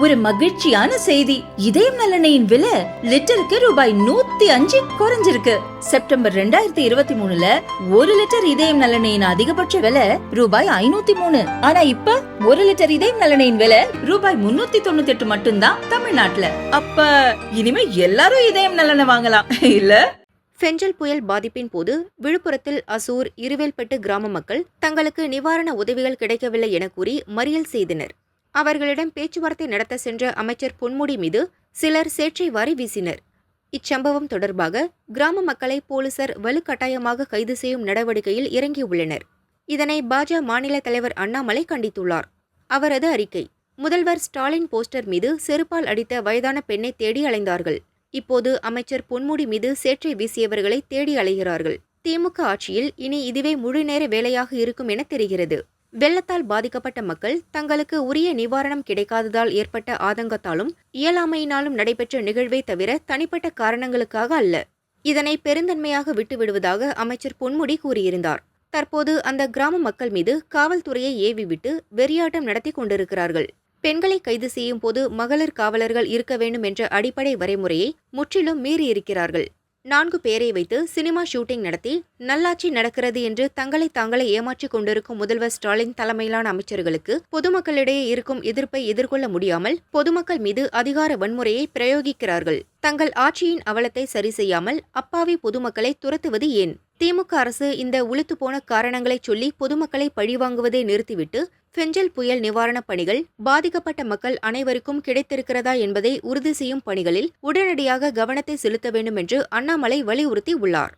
ஒரு மகிழ்ச்சியான செய்தி. இதயம் நல்லெண்ணெயின் விலை லிட்டருக்கு ரூபாய் நூத்தி அஞ்சு குறைஞ்சிருக்கு. செப்டம்பர் ரெண்டாயிரத்தி இருபத்தி மூணுல ஒரு லிட்டர் இதயம் நலனையின் அதிகபட்ச விலை ரூபாய் ஐநூத்தி மூணு. ஆனா இப்ப ஒரு லிட்டர் இதயம் நலனையின் விலை ரூபாய் முன்னூத்தி தொண்ணூத்தி எட்டு மட்டும்தான் தமிழ்நாட்டுல. அப்ப இனிமே எல்லாரும் இதயம் நலனை வாங்கலாம். இல்ல? ஃபெஞ்சல் புயல் பாதிப்பின் போது விழுப்புரத்தில் அசூர் இருவேல்பட்டு கிராம மக்கள் தங்களுக்கு நிவாரண உதவிகள் கிடைக்கவில்லை என கூறி மறியல் செய்தனர். அவர்களிடம் பேச்சுவார்த்தை நடத்த சென்ற அமைச்சர் பொன்முடி மீது சிலர் சேற்றை வாரி வீசினர். இச்சம்பவம் தொடர்பாக கிராம மக்களை போலீசார் வலுக்கட்டாயமாக கைது செய்யும் நடவடிக்கையில் இறங்கியுள்ளனர் இதனை பாஜக மாநில தலைவர் அண்ணாமலை கண்டித்துள்ளார். அவரது அறிக்கை முதல்வர் ஸ்டாலின் போஸ்டர் மீது செருப்பால் அடித்த வயதான பெண்ணை தேடி அலைந்தார்கள். இப்போது அமைச்சர் பொன்முடி மீது சேற்றை வீசியவர்களை தேடி அலைகிறார்கள். திமுக ஆட்சியில் இனி இதுவே முழுநேர வேலையாக இருக்கும் என தெரிகிறது. வெள்ளத்தால் பாதிக்கப்பட்ட மக்கள் தங்களுக்கு உரிய நிவாரணம் கிடைக்காததால் ஏற்பட்ட ஆதங்கத்தாலும் இயலாமையினாலும் நடைபெற்ற நிகழ்வே தவிர தனிப்பட்ட காரணங்களுக்காக அல்ல. இதனை பெருந்தன்மையாக விட்டுவிடுவதாக அமைச்சர் பொன்முடி கூறியிருந்தார். தற்போது அந்த கிராம மக்கள் மீது காவல்துறையை ஏவிவிட்டு வெறியாட்டம் நடத்தி கொண்டிருக்கிறார்கள். பெண்களை கைது செய்யும் போது மகளிர் காவலர்கள் இருக்க வேண்டும் என்ற அடிப்படை வரைமுறையை முற்றிலும் மீறியிருக்கிறார்கள். நான்கு பேரை வைத்து சினிமா ஷூட்டிங் நடத்தி நல்லாட்சி நடக்கிறது என்று தங்களை தாங்களே ஏமாற்றிக் கொண்டிருக்கும் முதல்வர் ஸ்டாலின் தலைமையிலான அமைச்சர்களுக்கு பொதுமக்களிடையே இருக்கும் எதிர்ப்பை எதிர்கொள்ள முடியாமல் பொதுமக்கள் மீது அதிகார வன்முறையை பிரயோகிக்கிறார்கள். தங்கள் ஆட்சியின் அவலத்தை சரி செய்யாமல் அப்பாவி பொதுமக்களை துரத்துவது ஏன்? திமுக அரசு இந்த உளுத்து போன காரணங்களைச் சொல்லி பொதுமக்களை பழிவாங்குவதை நிறுத்திவிட்டு ஃபெஞ்சல் புயல் நிவாரணப் பணிகள் பாதிக்கப்பட்ட மக்கள் அனைவருக்கும் கிடைத்திருக்கிறதா என்பதை உறுதி செய்யும் பணிகளில் உடனடியாக கவனத்தை செலுத்த வேண்டும் என்று அண்ணாமலை வலியுறுத்தி உள்ளார்